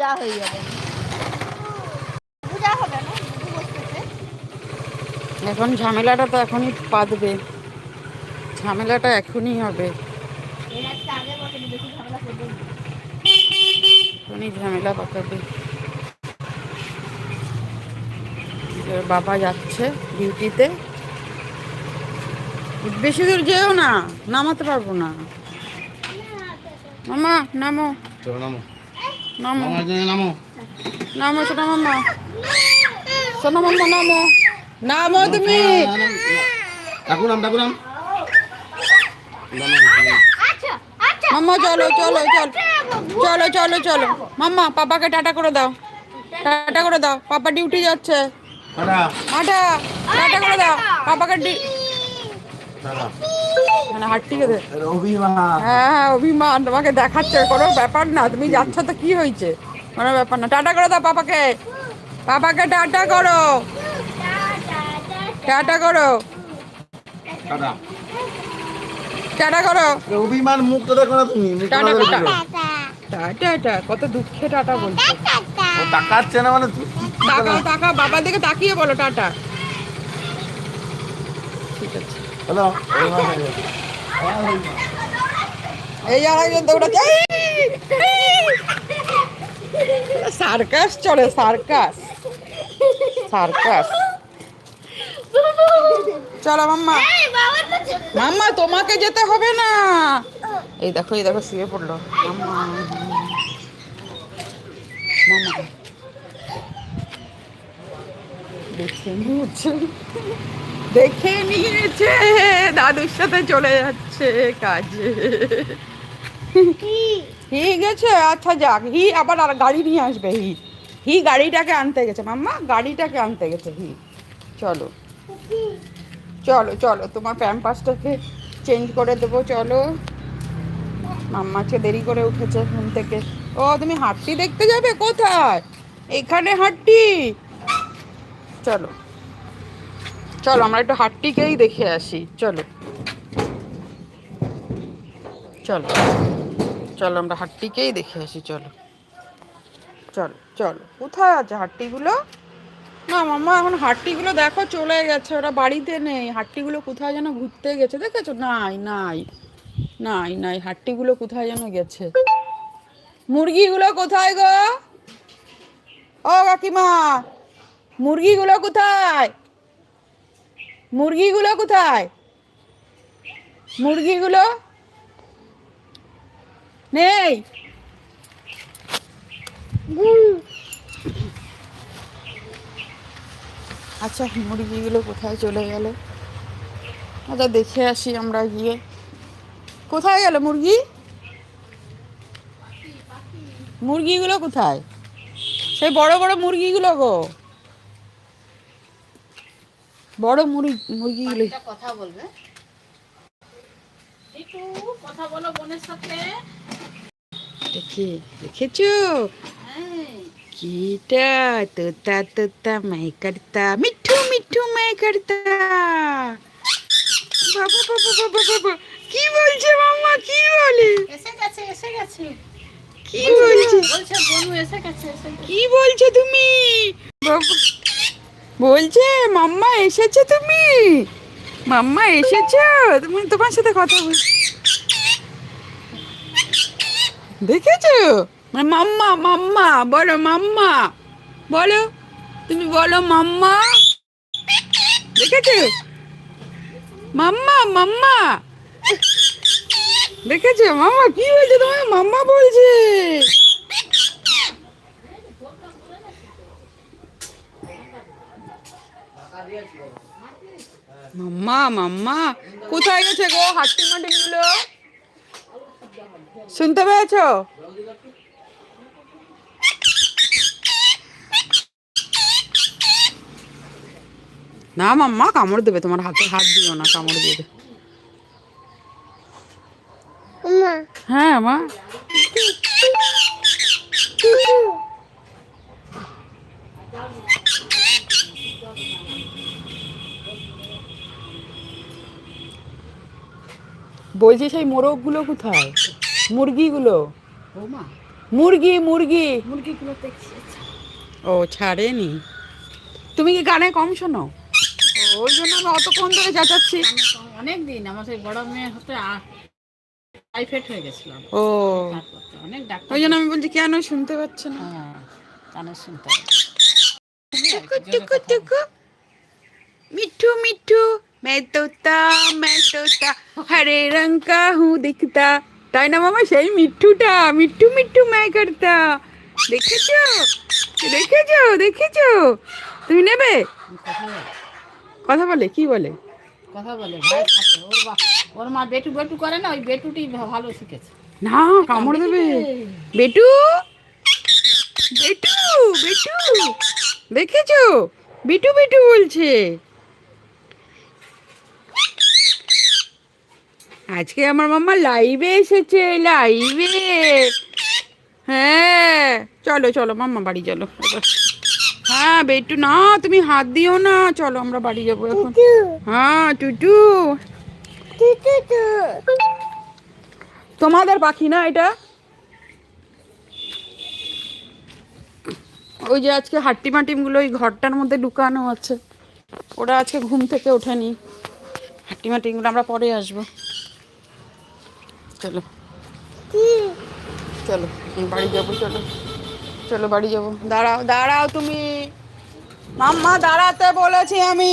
যা হয়ে যাবে। পূজা হবে না এখন ঝামেলাটা তো এখনই পাতবে। ঝামেলাটা এখনই হবে। এখনই ঝামেলা পাকাবে। বাবা যাচ্ছে ডিউটিতে। বেশি দূর যেও না নামাতে পারব না। মামা নামো। নামো। নামো। নামো। নামো সোনা মাম্মা সোনা মাম্মা নামো। নামো তুমি। ডাকু নাম। ডাকু নাম মাম্মা চলো চলো চলো। চলো চলো চলো। মাম্মা পাপাকে টাটা করে দাও। টাটা করে দাও। পাপা ডিউটি যাচ্ছে। টাটা। টাটা। করে দাও। পাপাকে মানে হাটটিকে দে রবিমা হ্যাঁ হ্যাঁ অভিমান তোমাকে দেখাচ্ছে কোনো ব্যাপার না তুমি যাচ্ছ তো কি হয়েছে? কোনো ব্যাপার না। টাটা করে দাও পাপাকে। পাপাকে টাটা করো। টাটা করো। টাটা। টাটা করো। রবিমার মুখটা দেখো না তুমি টাটা টাটা। Tata tata. কত দুঃখে টাটা বলছে। তাকাচ্ছে না মানে তাকাও তাকাও বাবার দিকে তাকিয়ে বলো টাটা। ঠিক আছে। এই আর একজন দৌড়াচ্ছে সার্কাস চলে সার্কাস সার্কাস চলো মাম্মা। মাম্মা, তোমাকে যেতে হবে না। এই দেখো এই দেখো, শুয়ে পড়ল। মাম্মা। মাম্মা। দেখে নিয়েছে দেখে নিয়েছে দাদুর সাথে চলে যাচ্ছে কাজে। হি গেছে আচ্ছা যাক হি আবার আর গাড়ি নিয়ে আসবে হি। হি গাড়িটাকে আনতে গেছে মাম্মা গাড়িটাকে আনতে গেছে হি। চলো। চলো চলো তোমার প্যাম্পাসটাকে চেঞ্জ করে দেবো চলো। মাম্মাকে দেরি করে উঠেছে ঘুম থেকে। ও তুমি হাটটি দেখতে যাবে কোথায়? এখানে হাটটি। চলো। চলো, আমরা একটু হাটটিকেই দেখে আসি, চলো। চলো চলো, আমরা হাটটিকেই দেখে আসি, চলো। চলো চলো, কোথায় আছে হাটটিগুলো? না মাম্মা এখন হাটটিগুলো দেখো, চলে গেছে, ওরা বাড়িতে নেই। হাট্টিগুলো কোথায় যেন ঘুরতে গেছে, দেখেছ? নাই নাই নাই নাই, হাট্টিগুলো কোথায় যেন গেছে? মুরগিগুলো কোথায় গো? ও কাকিমা, মুরগিগুলো কোথায়? মুরগিগুলো কোথায়? মুরগিগুলো? নেই? আচ্ছা মুরগিগুলো কোথায় চলে গেল? আচ্ছা দেখে আসি আমরা গিয়ে। কোথায় গেল মুরগি? মুরগিগুলো কোথায়? সেই বড় বড় মুরগিগুলো গো। বড় মুরগি মুরগিগুলি কথা বলবে। একটু কথা বলো বোনের সাথে। দেখি দেখেছ? হ্যাঁ। কিটা তোতা তোতা মাই করতা মিঠু মিঠু মাই করতা বাবা বাবা বাবা বাবা কি বলছে মাম্মা কি বলে? এসে গেছে এসে গেছে। কি বলছে? বলছে বনু এসে গেছে এসে কি বলছে তুমি? বাবা বলছে, মাম্মা এসেছে তুমি? মাম্মা এসেছ? তুমি তোমার সাথে কথা বল দেখেছ? মানে মাম্মা মাম্মা, বলো মাম্মা। বলো, তুমি বলো মাম্মা। দেখেছ? মাম্মা মাম্মা। দেখেছ? মাম্মা, কি বলছে তোমার মাম্মা বলছে। মাম্মা মাম্মা কোথায় গেছে গো হাট্টি মাটি গুলো শুনতে পেয়েছ না মাম্মা কামড় দেবে তোমার হাতে হাত দিও না কামড় দেবে হ্যাঁ মা বলছি সেই মোরগগুলো কোথায়? মুরগিগুলো? মুরগি মুরগি। ও ছাড়েনি। তুমি কি গানে কম শোনো? ওই জন্য আমি অতক্ষণ ধরে যাচাচ্ছি অনেক দিন আমার সেই বড় মেয়ে হতে টাইফয়েড হয়ে গেছিল। ও। অনেক ডাক্তার ওই জন্য আমি বলছি কেন শুনতে পাচ্ছ না? হ্যাঁ, কেন শুনতে মিঠু মিঠু। मैं तोता मैं तोता हरे रंग का हूँ दिखता তাই না মামা সেই মিঠুটা মিঠু মিঠু মাই করতা দেখেছো দেখেছো দেখেছো তুমি নেবে কথা বলে কথা বলে কি বলে কথা বলে ভাই থাকে ওর বা ওর মা বেটু বেটু করে না ওই বেটুটি ভা- ভালো শিখেছে না কামড় দেবে বেটু বেটু বেটু দেখেছো বিটু বিটু বলছে আজকে আমার মাম্মা লাইভে এসেছে লাইভে হ্যাঁ চলো চলো মাম্মা বাড়ি চলো। হ্যাঁ বেটু না তুমি হাত দিও না। চলো আমরা বাড়ি যাব এখন। হ্যাঁ টুটু। তোমাদের পাখি না এটা? ওই যে আজকে হাট্টি মাটিমগুলো ওই ঘরটার মধ্যে লুকানো আছে। ওরা আজকে ঘুম থেকে ওঠেনি। হাট্টি মাটিমগুলো আমরা পরে আসব। চলো। চলো বাড়ি যাব চলো। চলো বাড়ি যাব। দাঁড়াও দাঁড়াও তুমি। মাম্মা দাঁড়াতে বলেছি আমি।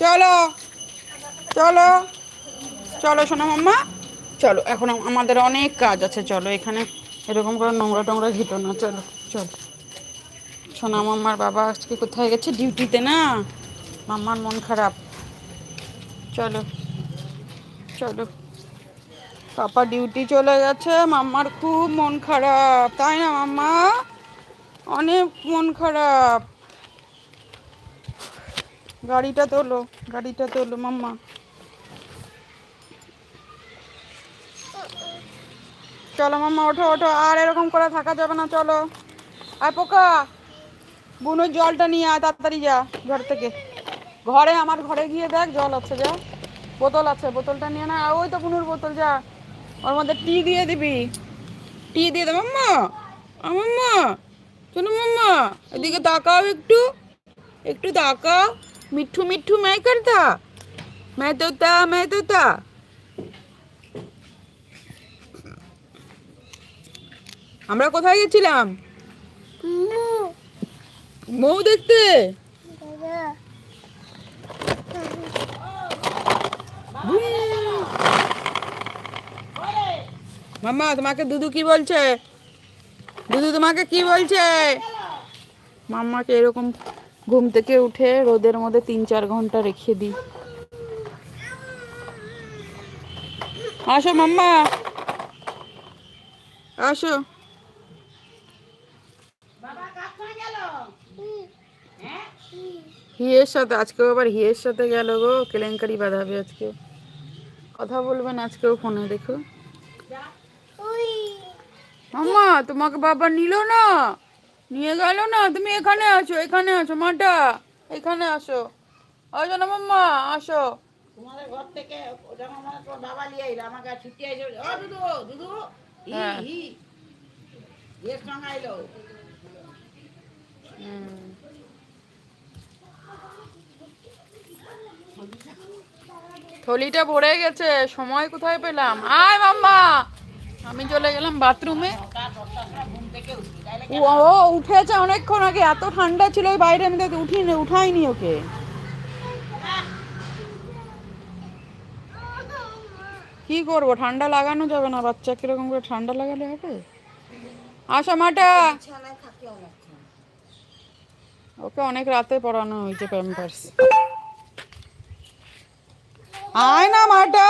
চলো চলো চলো শোনো মাম্মা। চলো এখন আমাদের অনেক কাজ আছে চলো এখানে এরকম করে নোংরা টোংরা ঘিটো না চলো চলো। শোনা মাম্মার বাবা আজকে কোথায় গেছে? ডিউটিতে না? মাম্মার মন খারাপ। চলো চলো। পাপা ডিউটি চলে গেছে, মাম্মার খুব মন খারাপ। তাই না, মাম্মা? অনেক মন খারাপ। গাড়িটা তোলো গাড়িটা তোলো, মাম্মা। চলো, মাম্মা, ওঠো ওঠো। আর এরকম করে থাকা যাবে না, চলো। আর পোকা। বুনোর জলটা নিয়ে আয়, তাড়াতাড়ি যা, ঘর থেকে। ঘরে, আমার ঘরে গিয়ে দেখ, জল আছে, যা। বোতল আছে, বোতলটা নিয়ে না, ওই তো বুনুর বোতল, যা। ওর মধ্যে টি দিয়ে দিবি টি দিয়ে দে মাম্মা আ মাম্মা শোনো মাম্মা এদিকে তাকাও একটু একটু তাকাও মিঠু মিঠু मैं करता मैं तोता मैं तोता আমরা কোথায় গেছিলাম মৌ দেখতে মাম্মা তোমাকে দুদু কি বলছে? দুদু তোমাকে কি বলছে? মাম্মাকে এরকম ঘুম থেকে উঠে রোদের মধ্যে তিন চার ঘণ্টা রেখে দিই। আসো মাম্মা। আসো। হিয়ের সাথে আজকেও আবার হিয়ের সাথে গেল গো কেলেঙ্কারি বাঁধাবে আজকে। কথা বলবেন আজকেও ফোনে দেখো। মাম্মা তোমাকে বাবা নিল না। নিয়ে গেল না তুমি এখানে আছো এখানে আছো মাটা এখানে আসো। আসো না মাম্মা আসো। তোমাদের ঘর থেকে ওটা বাবা নিয়ে এলো আমাকে ছুটি আইলো ও দুদু দুদু হ্যাঁ। হি এর সঙ্গে আইলো থলিটা ভরে গেছে সময় কোথায় পেলাম? আয় মাম্মা। আমি চলে গেলাম বাথরুমে। ও উঠেছে অনেকক্ষণ আগে, এত ঠান্ডা ছিল ওই বাইরে, আমি তাকে উঠিনি, উঠাইনি ওকে। কি করব, ঠান্ডা লাগানো যাবে না, বাচ্চা কীরকম করে ঠান্ডা লাগালে হবে? আসা মাটা। ওকে অনেক রাতে পড়ানো হয়েছে প্যাম্পার্স আয় না মাটা।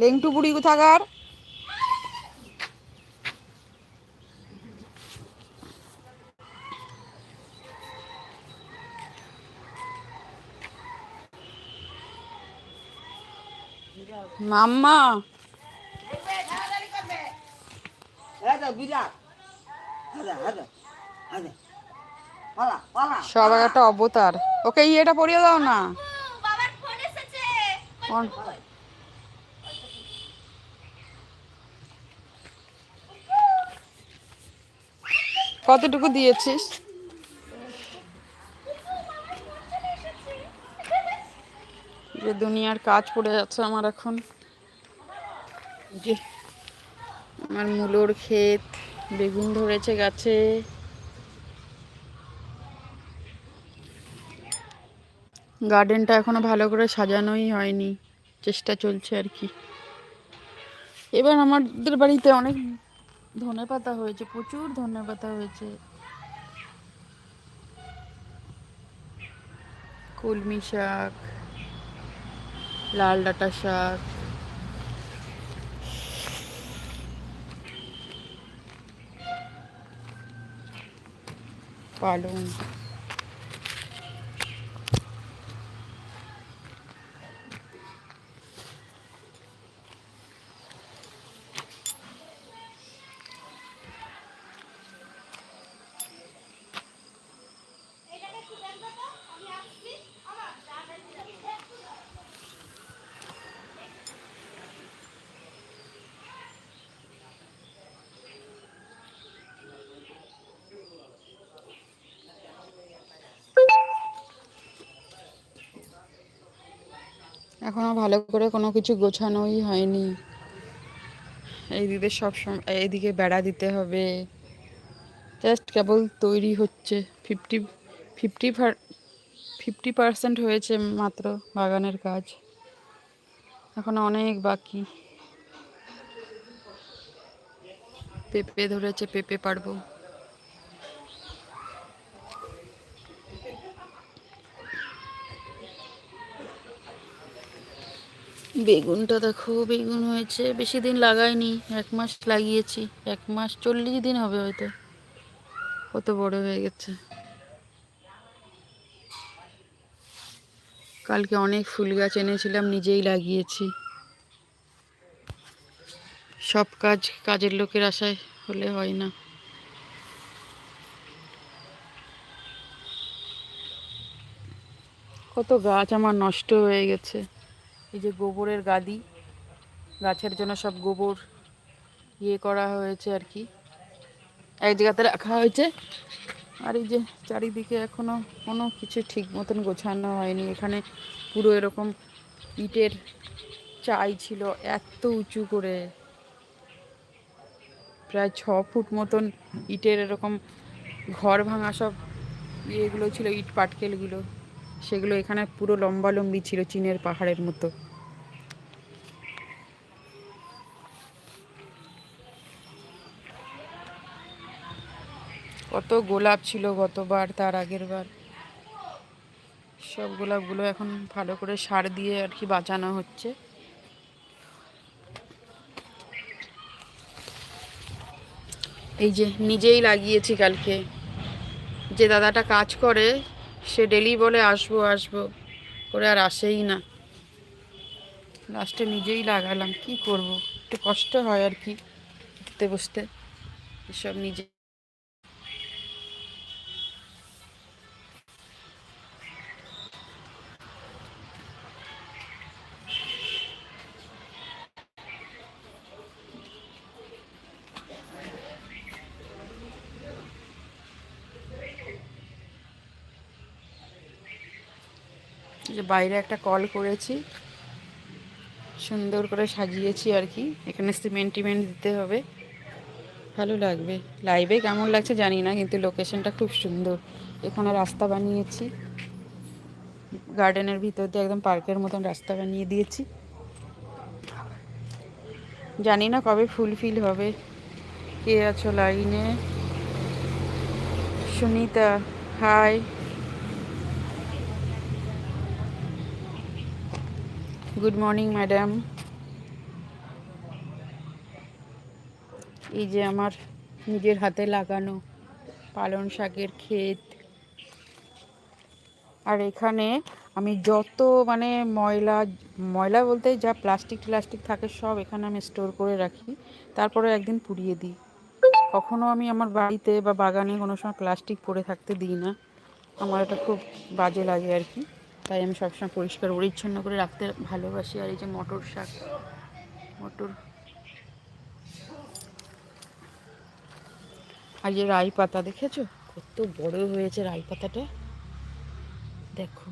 লেংটু বুড়ি কোথাকার? মাম্মা। সব একটা অবতার। ওকে ইয়েটা পরিয়ে দাও না। কতটুকু দিয়েছিস? যে দুনিয়ার কাজ পড়ে যাচ্ছে আমার এখন। যে আমার মূলোর ক্ষেত, বেগুন ধরেছে গাছে। গার্ডেনটা এখনও ভালো করে সাজানোই হয়নি। চেষ্টা চলছে আর কি। এবার আমাদের বাড়িতে অনেক ধনে পাতা হয়েছে প্রচুর ধনে পাতা হয়েছে। কলমি শাক লাল ডাটা শাক। পালং। এখনও ভালো করে কোনো কিছু গোছানোই হয়নি। এইদিকে সব সময় এইদিকে বেড়া দিতে হবে। জাস্ট কেবল তৈরি হচ্ছে। ফিফটি ফিফটি ফিফটি পার্সেন্ট হয়েছে মাত্র বাগানের কাজ। এখনও অনেক বাকি। পেঁপে ধরেছে, পেঁপে পারব বেগুনটা দেখো, বেগুন হয়েছে। বেশি দিন লাগাইনি, এক মাস লাগিয়েছি। এক মাস চল্লিশ দিন হবে হয়তো। কত বড় হয়ে গেছে। কালকে অনেক ফুল গাছ এনেছিলাম, নিজেই লাগিয়েছি। সব কাজ কাজের লোকের আশায় হলে হয় না। কত গাছ আমার নষ্ট হয়ে গেছে। এই যে গোবরের গাদি, গাছের জন্য সব গোবর ইয়ে করা হয়েছে আর কি। এক জায়গাতে রাখা হয়েছে, আর এই যে চারিদিকে এখনও কোনো কিছু ঠিক মতন গোছানো হয়নি। এখানে পুরো এরকম ইটের চাই ছিল এত উঁচু করে। প্রায় ছ ফুট মতন ইটের এরকম ঘর ভাঙা সব ইয়েগুলো ছিল, ইট পাটকেলগুলো। সেগুলো এখানে পুরো লম্বালম্বি ছিল চীনের পাহাড়ের মতো। কত গোলাপ ছিল গতবার, তার আগের বার সব গোলাপগুলো এখন ভালো করে সার দিয়ে আর কি বাঁচানো হচ্ছে। এই যে নিজেই লাগিয়েছি কালকে। যে দাদাটা কাজ করে সে ডেলি বলে, আসব আসব। করে আর আসেই না। লাস্টে নিজেই লাগালাম, কি করব? একটু কষ্ট হয় আর কি, উঠতে বসতে। এসব নিজে যে বাইরে একটা কল করেছি। সুন্দর করে সাজিয়েছি আর কি। এখানে সিমেন্ট টিমেন্ট দিতে হবে। ভালো লাগবে। লাইভে কেমন লাগছে জানি না, কিন্তু লোকেশনটা খুব সুন্দর। এখানে রাস্তা বানিয়েছি। গার্ডেনের ভিতর দিয়ে একদম পার্কের মতন রাস্তা বানিয়ে দিয়েছি। জানি না কবে ফুলফিল হবে। কে আছো লাইনে Sunita hi good morning madam এই যে আমার নিজের হাতে লাগানো পালং শাকের ক্ষেত। আর এখানে আমি যত মানে ময়লা ময়লা বলতে যা প্লাস্টিক প্লাস্টিক থাকে সব এখানে আমি স্টোর করে রাখি। তারপরে একদিন পুড়িয়ে দিই। কখনো আমি আমার বাড়িতে বা বাগানে কোনো সময় প্লাস্টিক পড়ে থাকতে দিই না। আমার এটা খুব বাজে লাগে আর কি। তাই আমি সবসময় পরিষ্কার পরিচ্ছন্ন করে রাখতে ভালোবাসি। আর এই যে মটর শাক, মটর। আর যে রাই পাতা দেখেছ? কত বড় হয়েছে রাই পাতাটা। দেখো।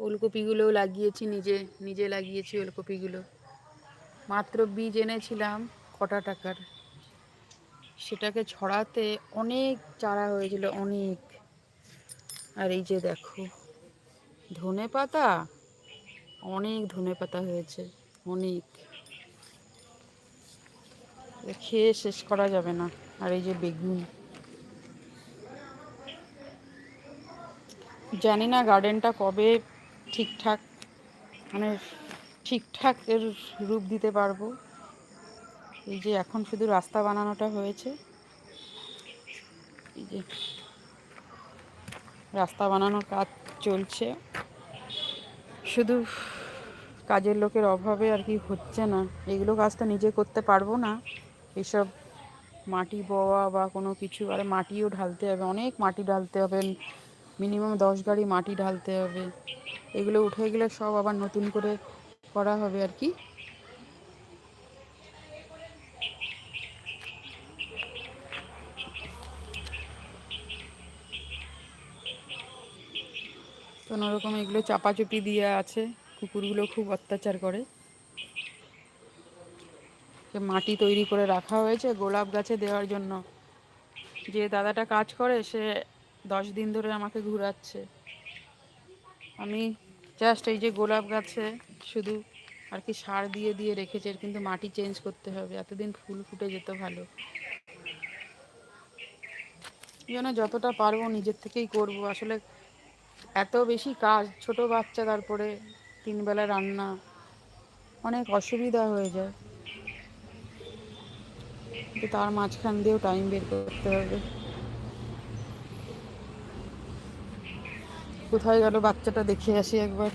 ওলকপিগুলোও লাগিয়েছি নিজে নিজে লাগিয়েছি ওলকপিগুলো। মাত্র বীজ এনেছিলাম কটা টাকার। সেটাকে ছড়াতে অনেক চারা হয়েছিল, অনেক। আর এই যে দেখো, ধনে পাতা? অনেক ধনে পাতা হয়েছে, অনেক। খেয়ে শেষ করা যাবে না। আর এই যে বেগুন। জানি না গার্ডেনটা কবে ঠিকঠাক মানে ঠিকঠাক এর রূপ দিতে পারব। এই যে এখন শুধু রাস্তা বানানোটা হয়েছে। এই যে রাস্তা বানানোর কাজ চলছে। শুধু কাজের লোকের অভাবে আর কি হচ্ছে না। এগুলো কাজ তো নিজে করতে পারব না। এসব মাটি বওয়া বা কোনো কিছু, আর মাটিও ঢালতে হবে। অনেক মাটি ঢালতে হবে। মিনিমাম দশ গাড়ি মাটি ঢালতে হবে। এগুলো উঠে গেলে সব আবার নতুন করে করা হবে আর কি। কোনো রকম এগুলো চাপাচুপি দিয়ে আছে। কুকুরগুলো খুব অত্যাচার করে। মাটি তৈরি করে রাখা হয়েছে গোলাপ গাছে দেওয়ার জন্য। যে দাদাটা কাজ করে, সে দশ দিন ধরে আমাকে ঘুরাচ্ছে। আমি জাস্ট এই যে গোলাপ গাছে শুধু আর কি সার দিয়ে দিয়ে রেখেছে কিন্তু মাটি চেঞ্জ করতে হবে। এতদিন ফুল ফুটে যেত ভালো। জন্য যতটা পারব নিজের থেকেই করব। আসলে এত বেশি কাজ, ছোট বাচ্চা, তারপরে তিন বেলা রান্না, অনেক অসুবিধা হয়ে যায়। কিন্তু তার মাঝখান দিয়েও টাইম বের করতে হবে। কোথায় গেল বাচ্চাটা দেখে আসি একবার।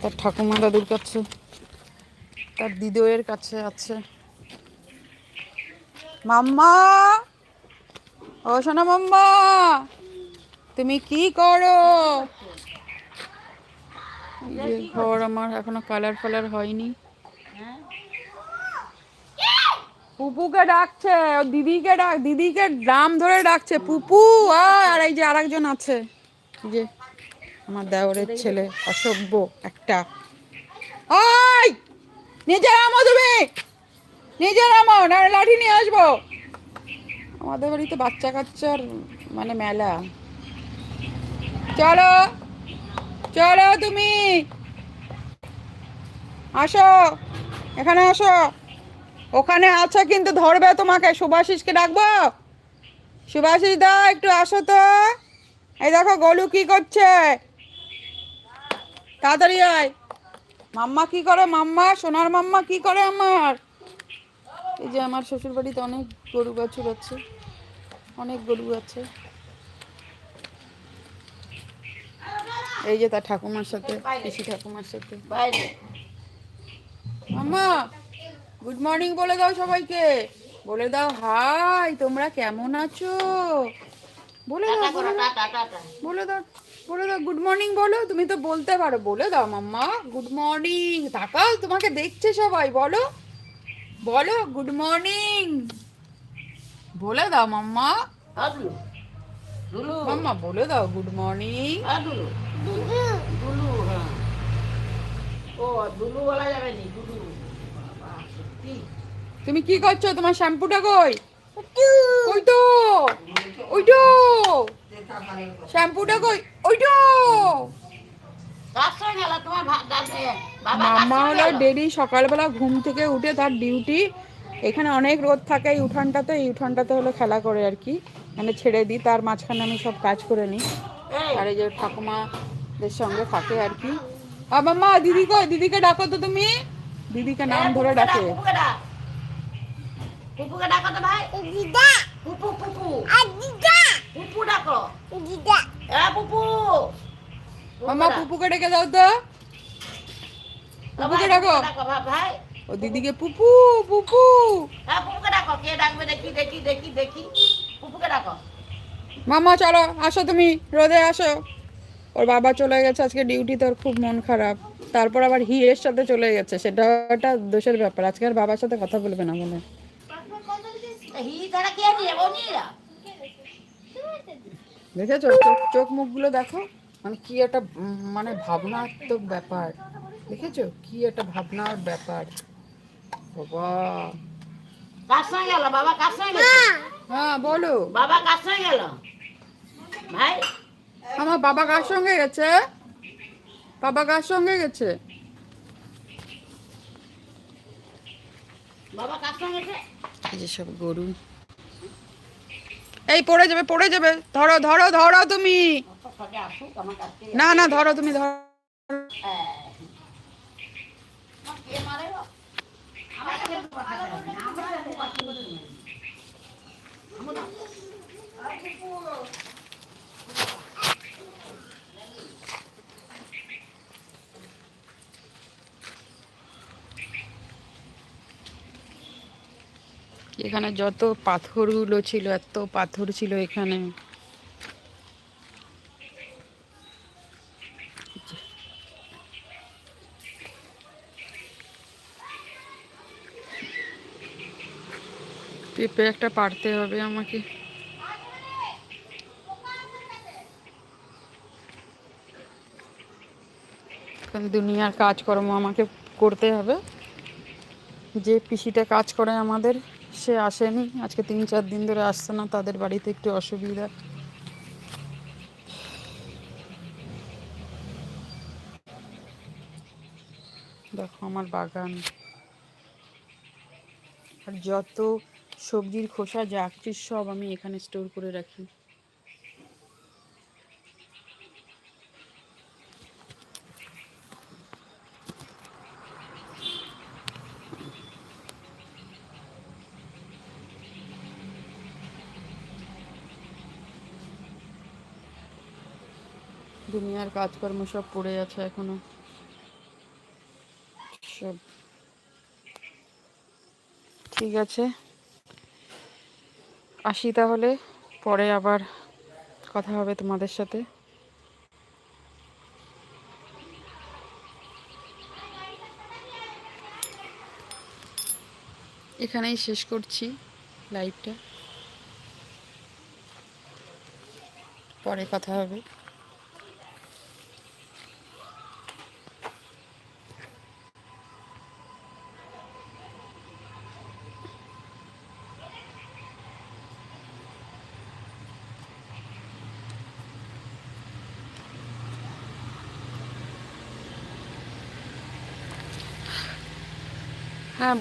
তার ঠাকুমা দাদুর কাছে, তার দিদুয়ের কাছে আছে। মাম্মা! ও সোনা মাম্মা! তুমি কি করো? ঘর আমার এখনও কালার ফালার হয়নি। হ্যাঁ পুপুকে ডাকছে, ও দিদিকে ডাক, দিদিকে নাম ধরে ডাকছে, পুপু আর এই যে আরেকজন আছে। যে আমার দেওরের ছেলে অসভ্য একটা। ওই নিজে নামো তুমি! নিজে নামো না লাঠি নিয়ে আসব। আমাদের বাড়িতে বাচ্চা কাচ্চার মানে মেলা। চলো চলো তুমি। আসো, এখানে আসো। ওখানে আছে কিন্তু ধরবে তোমাকে। সুভাষিসকে ডাকবো? সুভাষিস দা একটু আসো তো। এই দেখো, গলু কি করছে? তাড়াতাড়ি আয়। মাম্মা কি করে? মাম্মা, সোনার মাম্মা কি করে আমার? এই যে আমার শ্বশুর বাড়িতে অনেক গরু বাছুর আছে। অনেক গরু আছে। এই যে তার ঠাকুমার সাথে পিসি ঠাকুমার সাথে। মাম্মা গুড মর্নিং বলে দাও সবাইকে। বলে দাও হাই তোমরা কেমন আছো? বলে দাও বলে দাও, বলে দাও গুড মর্নিং বলো তুমি তো বলতে পারো। বলে দাও মাম্মা গুড মর্নিং তাকাও তোমাকে দেখছে সবাই বলো। বলো গুড মর্নিং বলে দাও মাম্মা। মাম্মা বলে দাও গুড মর্নিং দুলু। হ্যাঁ। ও দুলু বলা যাবে নি দুলু। তুমি কি করছ? তোমার শ্যাম্পুটা কই? ওই তো ওই তো শ্যাম্পুটা কই? ওই তো মাম্মা হলো ডেলি সকালবেলা ঘুম থেকে উঠে তার ডিউটি। এখানে অনেক রোদ থাকে এই উঠানটাতে এই উঠানটাতে হলো খেলা করে আর কি। মানে ছেড়ে দিই তার মাঝখানে আমি সব কাজ করে নিই। আর এই যে ঠাকুমাদের সঙ্গে থাকে আর কি। আর মাম্মা দিদি কই দিদিকে ডাকো তো তুমি। দিদিকে নাম ধরে ডাকে। পুপুকে ডাকো তো ভাই। পুপু পুপু পুপু ডাকো। এ পুপু মাম্মা পুপুকে ডেকে দাও তো। পুপুকে ডাকো। ডাকো ভাই, ভাই। ও দিদিকে পুপু পুপু হ্যাঁ পুপুকে ডাকো। কে ডাকবে? দেখি দেখি দেখি দেখি। পুপুকে ডাকো। মামা চলো আসো তুমি রোদে আসো। ওর বাবা চলে গেছে আজকে ডিউটি তোর খুব মন খারাপ। তারপর আবার হি এর সাথে চলে গেছে সেটা একটা দোষের ব্যাপার। আজকে আর বাবার সাথে কথা বলবে না বনিরা দেখেছ চোখ চোখ মুখগুলো দেখো? মানে কি একটা মানে ভাবনাত্মক ব্যাপার। দেখেছ? কি একটা ভাবনার ব্যাপার। বাবা। কার সঙ্গে গেল বাবা কার সঙ্গে হ্যাঁ বলো। বাবা কার সঙ্গে গেল? ভাই? আমার বাবা কার সঙ্গে গেছে? বাবা কার সঙ্গে গেছে? বাবা কার সঙ্গে গেছে? এই যে সব গরু। এই পড়ে যাবে পড়ে যাবে। ধরো ধরো ধরো তুমি। না না ধরো তুমি ধরো। হ্যাঁ। আমার কাছে কথা বলে না, আমার কাছে কথা বলে না। আমার- এখানে যত পাথরগুলো ছিল, এত পাথর ছিল এখানে। পেঁপে একটা পারতে হবে আমাকে। দুনিয়ার কাজকর্ম আমাকে করতে হবে। যে পিসিটা কাজ করে আমাদের। সে আসেনি। আজকে তিন, চার দিন ধরে আসছে না, তাদের বাড়িতে একটু অসুবিধা। দেখো আমার বাগান। আর যত সবজির খোসা, যা সব আমি এখানে স্টোর করে রাখি। দুনিয়ার কাজকর্ম সব পড়ে আছে এখনও। সব। ঠিক আছে। আসি তাহলে, পরে আবার কথা হবে তোমাদের সাথে। এখানেই শেষ করছি লাইভটা। পরে কথা হবে।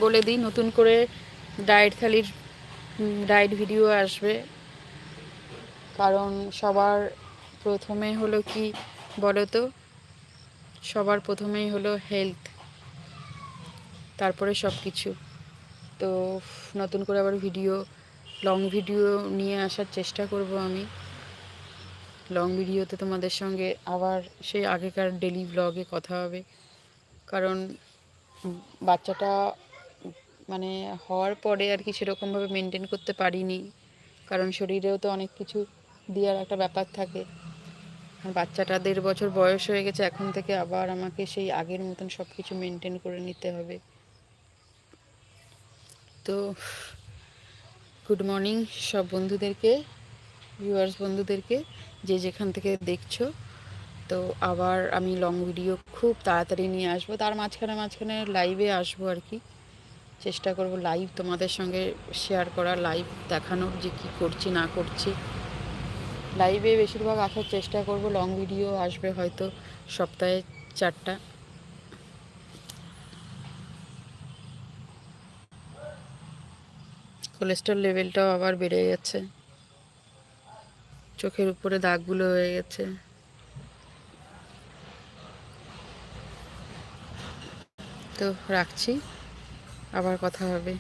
বলে দিই, নতুন করে ডায়েট থালির ডায়েট ভিডিও আসবে। কারণ সবার প্রথমে হলো কি বলো তো সবার প্রথমেই হলো হেলথ তারপরে সব কিছু তো নতুন করে আবার ভিডিও লং ভিডিও নিয়ে আসার চেষ্টা করব আমি। লং ভিডিওতে তোমাদের সঙ্গে আবার সেই আগেকার ডেলি ব্লগে কথা হবে। কারণ বাচ্চাটা মানে হওয়ার পরে আর কি সেরকমভাবে মেনটেন করতে পারিনি। কারণ শরীরেও তো অনেক কিছু দেওয়ার একটা ব্যাপার থাকে। বাচ্চাটা দেড় বছর বয়স হয়ে গেছে, এখন থেকে আবার আমাকে সেই আগের মতন সব কিছু মেনটেন করে নিতে হবে। তো গুড মর্নিং সব বন্ধুদেরকে ভিউয়ার্স বন্ধুদেরকে, যে যেখান থেকে দেখছ। তো আবার আমি লং ভিডিও খুব তাড়াতাড়ি নিয়ে আসব। তার মাঝখানে মাঝখানে লাইভে আসব আর কি। চেষ্টা করব লাইভ তোমাদের সঙ্গে শেয়ার করা লাইভ দেখানোর যে কী করছি, না করছি। লাইভে বেশিরভাগ আসার চেষ্টা করব লং ভিডিও আসবে হয়তো সপ্তাহে চারটা। কোলেস্ট্রল লেভেলটাও আবার বেড়ে গেছে। চোখের উপরে দাগগুলো হয়ে গেছে। তো রাখছি। আবার কথা হবে।